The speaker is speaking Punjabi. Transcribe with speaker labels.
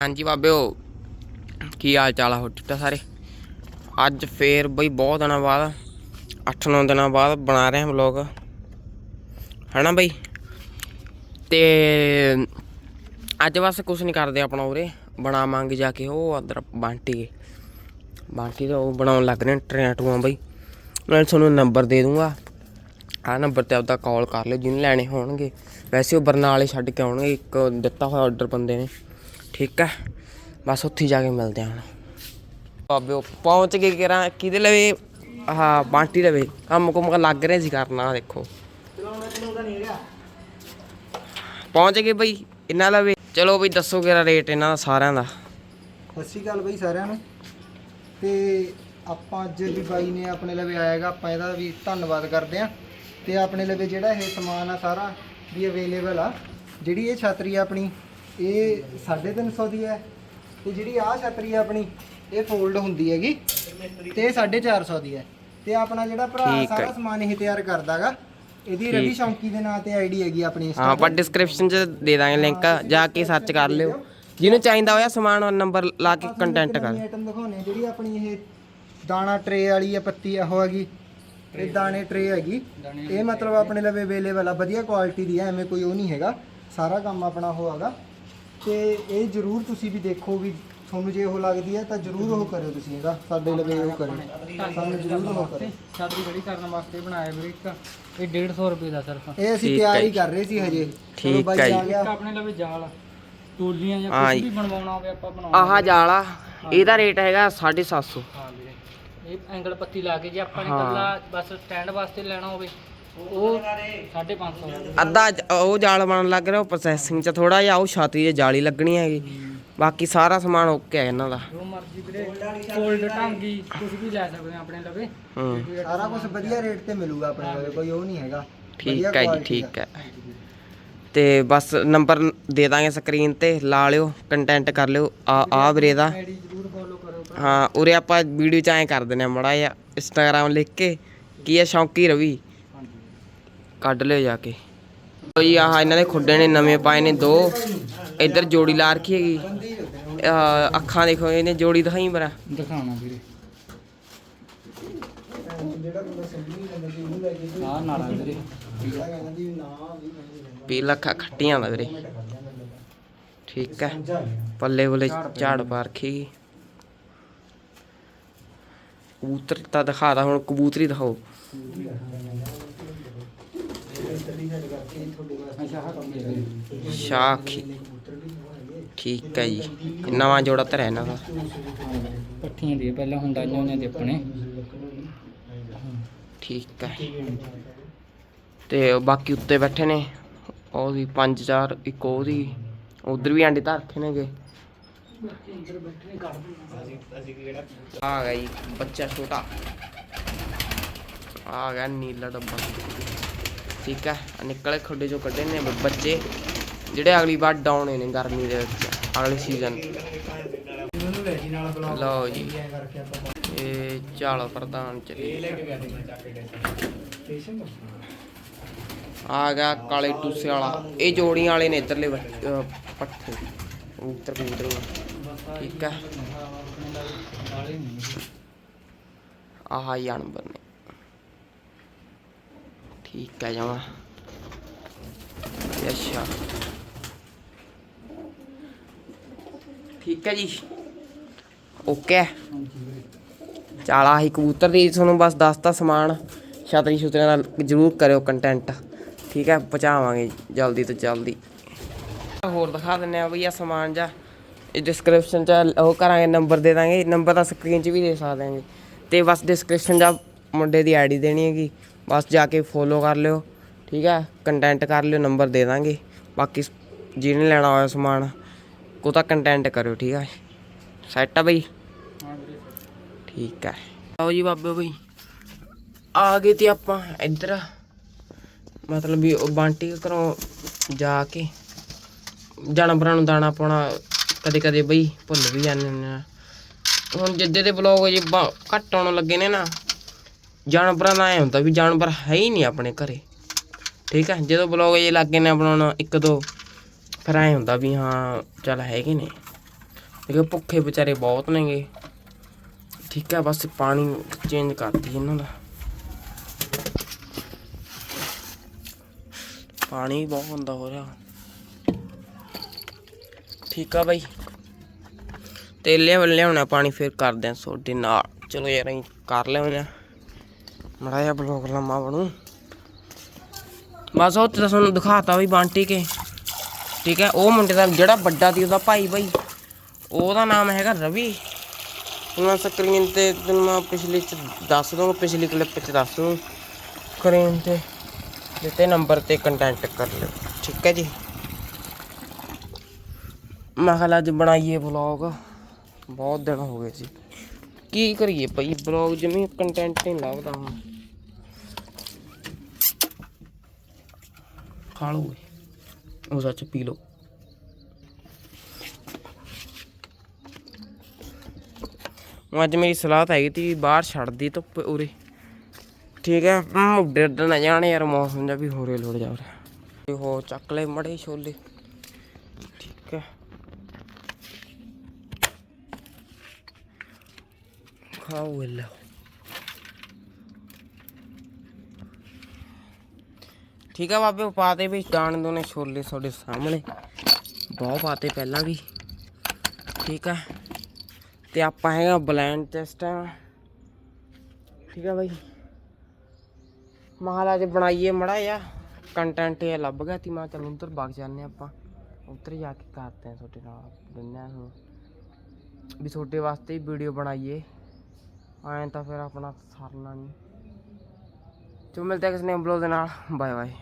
Speaker 1: ਹਾਂਜੀ ਬਾਬਿਓ ਕੀ ਹਾਲ ਚਾਲ ਆ ਹੋ ਠੀਕ ਸਾਰੇ? ਅੱਜ ਫੇਰ ਬਈ ਬਹੁਤ ਦਿਨਾਂ ਬਾਅਦ 8-9 ਦਿਨਾਂ ਬਾਅਦ ਬਣਾ ਰਹੇ ਹਾਂ ਵਲੌਗ ਹੈਨਾ ਬਈ? ਤੇ ਅੱਜ ਬਸ ਕੁਝ ਨਹੀਂ ਕਰਦੇ ਆਪਣਾ ਉਰੇ, ਬਣਾਵਾਂਗੇ ਜਾ ਕੇ ਉਹ ਅੰਦਰ ਬਾਂਟੀ ਬਾਂਟੀ ਦਾ ਉਹ ਬਣਾਉਣ ਲੱਗ ਰਹੇ ਨੇ ਟੂਆਂ ਬਈ। ਮੈਂ ਤੁਹਾਨੂੰ ਨੰਬਰ ਦੇ ਦੂੰਗਾ। ਆਹ ਨੰਬਰ ਤੇ ਆਪਦਾ ਕਾਲ ਕਰ ਲਿਓ, ਜਿਹਨੂੰ ਲੈਣੇ ਹੋਣਗੇ। ਵੈਸੇ ਉਹ ਬਰਨਾਲੇ ਛੱਡ ਕੇ ਆਉਣਗੇ, ਇੱਕ ਦਿੱਤਾ ਹੋਇਆ ਆਰਡਰ ਬੰਦੇ ਨੇ। ਠੀਕ ਹੈ। ਬਸ ਉੱਥੇ ਜਾ ਕੇ ਮਿਲਦੇ ਹਾਂ ਬਾਬੇ ਪਹੁੰਚ ਗਏ ਕਿਰਾਂ ਕਿਹਦੇ ਲਵੇ? ਆਹ ਬਾਂਟੀ ਲਵੇ। ਕੰਮ ਕੁਮ ਲੱਗ ਰਿਹਾ ਸੀ ਕਰਨਾ ਦੇਖੋ। ਪਹੁੰਚ ਗਏ ਬਈ ਇਹਨਾਂ ਲਵੇ। ਚਲੋ ਬਈ ਦੱਸੋ ਕਿਹੜਾ ਰੇਟ ਇਹਨਾਂ ਦਾ ਸਾਰਿਆਂ ਦਾ।
Speaker 2: ਸਤਿ ਸ਼੍ਰੀ ਅਕਾਲ ਬਈ ਸਾਰਿਆਂ ਨੂੰ। ਤੇ ਆਪਾਂ ਅੱਜ ਵੀ ਬਾਈ ਨੇ ਆਪਣੇ ਲਵੇ ਆਏਗਾ ਆਪਾਂ ਇਹਦਾ ਵੀ ਧੰਨਵਾਦ ਕਰਦੇ ਆਂ ਤੇ ਆਪਣੇ ਲਵੇ ਜਿਹੜਾ ਇਹ ਸਮਾਨ ਆ ਸਾਰਾ ਵੀ ਅਵੇਲੇਬਲ ਆ ਜਿਹੜੀ ਇਹ ਛਤਰੀ ਆ ਆਪਣੀ ਇਹ 350 ਦੀ ਹੈ। ਤੇ ਜਿਹੜੀ ਆਹ ਛਤਰੀ ਆ ਆਪਣੀ ਇਹ ਫੋਲਡ ਹੁੰਦੀ ਹੈਗੀ ਤੇ ਇਹ 450 ਦੀ ਹੈ। ਤੇ ਆਪਣਾ ਜਿਹੜਾ ਭਰਾ
Speaker 1: ਠੀਕ ਹੈ।
Speaker 2: ਸਾਰਾ ਸਮਾਨ ਇਹ ਤਿਆਰ ਕਰਦਾਗਾ ਇਹਦੀ। ਰਵੀ ਸ਼ੌਂਕੀ ਦੇ ਨਾਂ ਤੇ ਆਈਡੀ ਹੈਗੀ ਆਪਣੀ
Speaker 1: ਹਾਂ ਆਪਾਂ ਡਿਸਕ੍ਰਿਪਸ਼ਨ 'ਚ ਦੇ ਦਾਂਗੇ ਲਿੰਕ ਜਾ ਕੇ ਸਰਚ ਕਰ ਲਿਓ। ਜਿਹਨੂੰ ਚਾਹੀਦਾ ਹੋਇਆ ਸਮਾਨ ਨੰਬਰ ਲਾ ਕੇ ਕੰਟੈਂਟ ਕਰ।
Speaker 2: ਆਈਟਮ ਦਿਖਾਉਣੇ ਜਿਹੜੀ ਆਪਣੀ ਇਹ ਦਾਣਾ ਟਰੇ ਵਾਲੀ ਆ ਪੱਤੀ ਉਹ ਹੈਗੀ। ਇਹ ਦਾਣੇ ਟਰੇ ਹੈਗੀ। ਇਹ ਮਤਲਬ ਆਪਣੇ ਲਵੇ ਅਵੇਲੇਬਲ ਆ ਵਧੀਆ ਕੁਆਲਿਟੀ ਦੀ ਹੈ ਐਵੇਂ ਕੋਈ ਉਹ ਨਹੀਂ ਹੈਗਾ। ਸਾਰਾ ਕੰਮ ਆਪਣਾ ਉਹ ਹੈਗਾ। ਤੇ ਇਹ ਜਰੂਰ ਤੁਸੀਂ ਵੀ ਦੇਖੋ ਵੀ ਤੁਹਾਨੂੰ ਜੇ ਉਹ ਲੱਗਦੀ ਹੈ ਤਾਂ ਜਰੂਰ ਉਹ ਕਰਿਓ ਤੁਸੀਂ ਇਹਦਾ ਸਾਡੇ ਲਵੇ ਉਹ ਕਰਿਓ। ਸਾਨੂੰ ਜਰੂਰ ਉਹ ਕਰਿਓ।
Speaker 3: ਛਾਤਰੀ ਖੜੀ ਕਰਨ ਵਾਸਤੇ ਬਣਾਇਆ ਵੀਰੇ ਇੱਕ ਇਹ 150 ਰੁਪਏ ਦਾ ਸਿਰਫ।
Speaker 2: ਇਹ ਅਸੀਂ
Speaker 1: ਠੀਕ
Speaker 2: ਤਿਆਰ
Speaker 1: ਹੈ
Speaker 2: ਹੀ
Speaker 1: ਜੀ।
Speaker 2: ਕਰ ਰਹੇ ਸੀ ਹਜੇ। ਚਲੋ
Speaker 1: ਠੀਕ
Speaker 2: ਬਾਈ
Speaker 1: ਹੈ
Speaker 2: ਆ
Speaker 1: ਜੀ।
Speaker 2: ਗਿਆ
Speaker 3: ਇੱਕ ਆਪਣੇ ਲਵੇ ਜਾਲ ਟੋਲੀਆਂ ਜਾਂ
Speaker 1: ਹਾਂ
Speaker 3: ਕੁਝ
Speaker 1: ਜੀ।
Speaker 3: ਵੀ ਬਣਵਾਉਣਾ ਹੋਵੇ ਆਪਾਂ ਬਣਾਉਣਾ
Speaker 1: ਆਹ ਜਾਲਾ ਇਹਦਾ ਰੇਟ ਹੈਗਾ 750
Speaker 3: ਹਾਂ ਵੀਰੇ। ਇਹ ਐਂਗਲ ਪੱਤੀ ਲਾ ਕੇ ਜੇ ਆਪਾਂ ਨੇ
Speaker 1: ਹਾਂ।
Speaker 3: ਕੱਲਾ ਬਸ ਸਟੈਂਡ ਵਾਸਤੇ ਲੈਣਾ ਹੋਵੇ ਉਹ 550
Speaker 1: ਅੱਧਾ ਜ- ਉਹ ਜਾਲ ਬਣਨ ਲੱਗ ਰਿਹਾ ਉਹ ਪ੍ਰੋਸੈਸਿੰਗ 'ਚ ਥੋੜਾ ਜਿਹਾ ਉਹ ਛਾਤੀ 'ਤੇ ਜਾਲੀ ਲੱਗਣੀ ਹੈਗੀ। ਬਾਕੀ ਸਾਰਾ ਸਮਾਨ ਓਕੇ ਹੈ ਇਹਨਾਂ ਦਾ।
Speaker 3: ਜੋ ਮਰਜ਼ੀ ਵੀਰੇ ਫੋਲਡ ਢੰਗੀ ਕੁਝ ਵੀ ਲੈ ਸਕਦੇ ਆ ਆਪਣੇ ਲਵੇ।
Speaker 1: ਹੂੰ।
Speaker 2: ਸਾਰਾ ਕੁਝ ਵਧੀਆ ਰੇਟ ਤੇ ਮਿਲੂਗਾ ਆਪਣੇ ਲਵੇ ਕੋਈ ਉਹ ਨਹੀਂ ਹੈਗਾ।
Speaker 1: ਠੀਕ
Speaker 2: ਵਧੀਆ
Speaker 1: ਹੈ ਜੀ ਠੀਕ
Speaker 2: ਦਾ।
Speaker 1: ਹੈ। ਤੇ ਬਸ ਨੰਬਰ ਦੇ ਦਾਂਗੇ ਸਕਰੀਨ ਤੇ ਲਾ ਲਿਓ ਕੰਟੈਂਟ ਕਰ ਲਿਓ। ਆ ਆ ਵੀਰੇ ਦਾ।
Speaker 3: ਆਈਡੀ ਜ਼ਰੂਰ ਫੋਲੋ ਕਰੋ ਭਰਾ।
Speaker 1: ਹਾਂ ਉਰੇ ਆਪਾਂ ਵੀਡੀਓ 'ਚ ਐਂ ਕਰ ਦਿੰਦੇ ਆ ਮੜਾ ਜਿਹਾ ਇੰਸਟਾਗ੍ਰਾਮ ਲਿਖ ਕੇ ਕੀ ਹੈ ਸ਼ੌਂਕੀ ਰਵੀ। ਕੱਢ ਲਿਓ ਜਾ ਕੇ। ਜੀ ਆਹ ਇਹਨਾਂ ਦੇ ਖੁੱਡੇ ਨੇ ਨਵੇਂ ਪਾਏ ਨੇ ਦੋ। ਇੱਧਰ ਜੋੜੀ ਲਾ ਰੱਖੀ ਹੈਗੀ। ਆਹ ਅੱਖਾਂ ਦੇਖੋ ਇਹਨੇ ਜੋੜੀ ਦਿਖਾਈ ਬਰਾ
Speaker 3: ਦਿਖਾਉਣਾ ਵੀਰੇ।
Speaker 2: ਜਿਹੜਾ ਬੰਦਾ ਸਮਝ ਨਹੀਂ ਲੈਂਦਾ ਸੀ ਉਹਨੂੰ ਲੈ ਕੇ
Speaker 3: ਆਹ ਨਾਲਾ ਵੀਰੇ।
Speaker 2: ਜਿਹੜਾ ਕਹਿੰਦਾ ਵੀ ਨਾ ਵੀ ਨਹੀਂ ਲੈਂਦਾ
Speaker 1: ਪੀ ਲੱਖਾਂ ਖੱਟੀਆਂ ਦਾ ਵੀਰੇ। ਠੀਕ ਹੈ। ਪੱਲੇ ਬੁੱਲੇ ਝਾੜ ਪਾ ਰੱਖੀ ਕਬੂਤਰ ਤਾਂ ਦਿਖਾਦਾ ਹੁਣ ਕਬੂਤਰੀ ਦਿਖਾਓ।
Speaker 3: ਕੰਮ ਵੀਰੇ
Speaker 1: ਸ਼ਾਖੀ ਠੀਕ। ਹੈ ਜੀ। ਨਵਾਂ ਜੋੜਾ ਧਰਿਆ ਇਹਨਾਂ ਦਾ।
Speaker 3: ਪੱਠੀਆਂ ਦੀ ਪਹਿਲਾਂ ਹੁੰਦਾ ਇਹਨਾਂ ਦੇ ਆਪਣੇ।
Speaker 1: ਠੀਕ ਹੈ। ਤੇ ਬਾਕੀ ਉੱਤੇ ਬੈਠੇ ਨੇ ਉਹਦੀ ਪੰਜ ਚਾਰ ਇੱਕ ਉਹਦੀ ਉਧਰ ਵੀ ਆਂਡੇ ਧਰ ਰੱਖੇ ਨੇਗੇ। ਆ ਗਿਆ ਜੀ ਬੱਚਾ ਛੋਟਾ। ਆ ਗਿਆ ਨੀਲਾ ਡੱਬਾ। ਠੀਕ ਹੈ। ਆਹ ਨਿਕਲੇ ਖੁੱਡੇ ਚੋਂ ਕੱਢੇ ਨੇ ਬੱਚੇ, ਜਿਹੜੇ ਅਗਲੀ ਵਾਰ ਡਾਉਣੇ ਨੇ ਗਰਮੀ ਦੇ ਵਿੱਚ, ਅਗਲੇ ਸੀਜ਼ਨ ਲਓ ਜੀ। ਇਹ ਚਾਲ ਪ੍ਰਧਾਨ ਚ ਆ ਗਿਆ ਕਾਲੇ ਟੂਸੇ ਵਾਲਾ। ਇਹ ਜੋੜੀਆਂ ਵਾਲੇ ਨੇ ਇਧਰਲੇ ਪੱਠੇ ਉੱਤਰ ਕਬੂਤਰ ਠੀਕ ਹੈ। ਆਹ ਜਾਨਵਰ ਨੇ। ਠੀਕ ਹੈ ਜਮਾ ਅੱਛਾ ਠੀਕ ਹੈ ਜੀ ਓਕੇ ਚਾਲਾ ਹੀ ਕਬੂਤਰ ਦੀ ਤੁਹਾਨੂੰ ਬਸ ਦੱਸਤਾ ਸਮਾਨ ਛਤਰੀ ਛੁਤਰੀਆਂ ਦਾ ਜਰੂਰ ਕਰਿਓ ਕੰਟੈਂਟ ਠੀਕ ਹੈ, ਪਹੁੰਚਾਵਾਂਗੇ ਜਲਦੀ ਤੋਂ ਜਲਦੀ। ਹੋਰ ਦਿਖਾ ਦਿੰਨੇ ਆ ਬਈ ਆ ਸਮਾਨ ਜਾ ਇਹ ਡਿਸਕ੍ਰਿਪਸ਼ਨ ਚ ਉਹ ਕਰਾਂਗੇ ਨੰਬਰ ਦੇ ਦਾਂਗੇ। ਨੰਬਰ ਤਾਂ ਸਕਰੀਨ 'ਚ ਵੀ ਦੇ ਸਕਦੇ ਆਂਗੇ ਤੇ ਬਸ ਡਿਸਕ੍ਰਿਪਸ਼ਨ ਜਾ ਮੁੰਡੇ ਦੀ ਆਈਡੀ ਦੇਣੀ ਹੈਗੀ। ਬਸ ਜਾ ਕੇ ਫੋਲੋ ਕਰ ਲਿਓ, ਠੀਕ ਹੈ? ਕੰਟੈਂਟ ਕਰ ਲਿਓ ਨੰਬਰ ਦੇ ਦਾਂਗੇ। ਬਾਕੀ ਜਿਹਨੇ ਲੈਣਾ ਹੋਇਆ ਸਮਾਨ ਕੋ ਤਾਂ ਕੰਟੈਂਟ ਕਰਿਓ, ਠੀਕ ਹੈ? ਸੈਟ ਆ ਬਈ? ਠੀਕ ਹੈ। ਆਓ ਜੀ ਬਾਬੇ ਬਈ, ਆ ਗਏ ਤੇ ਆਪਾਂ ਇੱਧਰ। ਮਤਲਬ ਵੀ ਬਾਂਟੀ ਘਰੋਂ ਜਾ ਕੇ ਜਾਨਵਰਾਂ ਨੂੰ ਦਾਣਾ ਪਾਉਣਾ ਕਦੇ ਕਦੇ ਬਈ ਭੁੱਲ ਵੀ ਜਾਂਦੇ ਨੇ ਹੁਣ ਜਿੱਦੇ ਦੇ ਬਲੌਗ ਜੇ ਘੱਟ ਆਉਣ ਲੱਗੇ ਨੇ ਨਾ ਜਾਨਵਰਾਂ ਦਾ ਐ ਹੁੰਦਾ ਵੀ ਜਾਨਵਰ ਹੈ ਹੀ ਨਹੀਂ ਆਪਣੇ ਘਰੇ। ਠੀਕ ਹੈ, ਜਦੋਂ ਬਲੌਗ ਜੇ ਲੱਗੇ ਨੇ ਬਣਾਉਣਾ ਇੱਕ ਦੋ, ਫਿਰ ਐ ਹੁੰਦਾ ਵੀ ਹਾਂ, ਚੱਲ ਹੈਗੇ ਨੇ। ਇਹ ਭੁੱਖੇ ਵਿਚਾਰੇ ਬਹੁਤ ਨੇਗੇ। ਠੀਕ ਹੈ, ਬਸ ਪਾਣੀ ਚੇਂਜ ਕਰਦੀ ਇਹਨਾਂ ਦਾ। ਪਾਣੀ ਬਹੁਤ ਹੁੰਦਾ ਹੋ ਰਿਹਾ। ਠੀਕ ਆ ਬਾਈ। ਤੇ ਲਿਆ ਲਿਆਉਣਾ ਪਾਣੀ, ਫਿਰ ਕਰਦੇ ਆ ਸੋਡੇ ਨਾਲ। ਚਲੋ ਯਾਰ, ਅਸੀਂ ਕਰ ਲਿਆਉਂਦੇ ਆ ਮੜਾ ਜਿਹਾ ਬਲੌਗ ਲੰਮਾ ਬਣੂ। ਬਸ ਉਹ ਤੇ ਤੁਹਾਨੂੰ ਦਿਖਾਤਾ ਵੀ ਬਾਂਟੀ ਕੇ। ਠੀਕ ਹੈ, ਉਹ ਮੁੰਡੇ ਦਾ ਜਿਹੜਾ ਵੱਡਾ ਸੀ ਉਹਦਾ ਭਾਈ ਬਾਈ। ਉਹਦਾ ਨਾਮ ਹੈਗਾ ਰਵੀ। ਮੈਂ ਸਕਰੀਨ ਤੇ ਤੈਨੂੰ ਮੈਂ ਪਿਛਲੀ ਚ ਦੱਸ ਦੂੰਗਾ, ਪਿਛਲੀ ਕਲਿੱਪ ਚ ਦੱਸ ਦੂੰ। ਸਕਰੀਨ ਤੇ ਦਿੱਤੇ ਨੰਬਰ ਤੇ ਕੰਟੈਕਟ ਕਰ ਲਿਓ। ਠੀਕ ਹੈ ਜੀ। ਮੈਂ ਕਿਹਾ ਅੱਜ ਬਣਾਈਏ ਵਲੌਗ ਬਹੁਤ ਦਿਨ ਹੋ ਗਏ ਸੀ ਕੀ ਕਰੀਏ ਭਾਈ? ਵਲੌਗ ਜਿਵੇਂ ਕੰਟੈਂਟ ਨਹੀਂ ਲੱਭਦਾ ਹੁਣ। ਖਾ ਲਓ ਉਹ ਸੱਚ ਪੀ ਲਓ। ਅੱਜ ਮੇਰੀ ਸਲਾਹ ਤਾਂ ਹੈਗੀ ਤੀ ਬਾਹਰ ਛੱਡਦੀ ਧੁੱਪ ਉਰੇ। ਠੀਕ ਹੈ? ਹਮ, ਡਰ ਨਾ ਜਾਣੇ ਯਾਰ ਮੌਸਮ ਦਾ ਵੀ ਹੋਰੇ ਲੋੜ ਜਾ ਰਿਹਾ ਤੇ ਹੋ ਚੱਕ ਲੈ ਮੜੇ ਛੋਲੇ ਠੀਕ ਹੈ ਖਾਓ ਲੈ ਠੀਕ ਆ ਬਾਬੇ, ਉਹ ਪਾਤੇ ਵੀ ਜਾਣ ਦੋ ਨੇ ਛੋਲੇ ਤੁਹਾਡੇ ਸਾਹਮਣੇ। ਬਹੁਤ ਪਾਤੇ ਪਹਿਲਾਂ ਵੀ। ਠੀਕ ਆ। ਤੇ ਆਪਾਂ ਹੈਗਾ ਬਲੈਂਡ ਟੈਸਟ ਆ ਠੀਕ ਆ ਬਾਈ। ਮਹਾਰਾਜ ਬਣਾਈਏ ਮੜਾ ਆ ਕੰਟੈਂਟ ਇਹ ਲੱਭ ਗਿਆ ਤੀ ਮੈਂ ਕਿਹਾ ਚੱਲ ਉਧਰ ਵਗ ਜਾਂਦੇ ਆਪਾਂ। ਉੱਧਰ ਜਾ ਕੇ ਕਰਦੇ ਆ ਤੁਹਾਡੇ ਨਾਲ। ਦਿੰਦੇ ਨੂੰ ਵੀ ਤੁਹਾਡੇ ਵਾਸਤੇ ਵੀਡੀਓ ਬਣਾਈਏ। ਐਂ ਤਾਂ ਫਿਰ ਆਪਣਾ ਸਰਨਾ ਨਹੀਂ। ਚਲੋ ਮਿਲਦੇ ਹਾਂ ਕਿਸੇ ਨੇ ਬਲੌਗ ਦੇ ਨਾਲ ਬਾਏ ਬਾਏ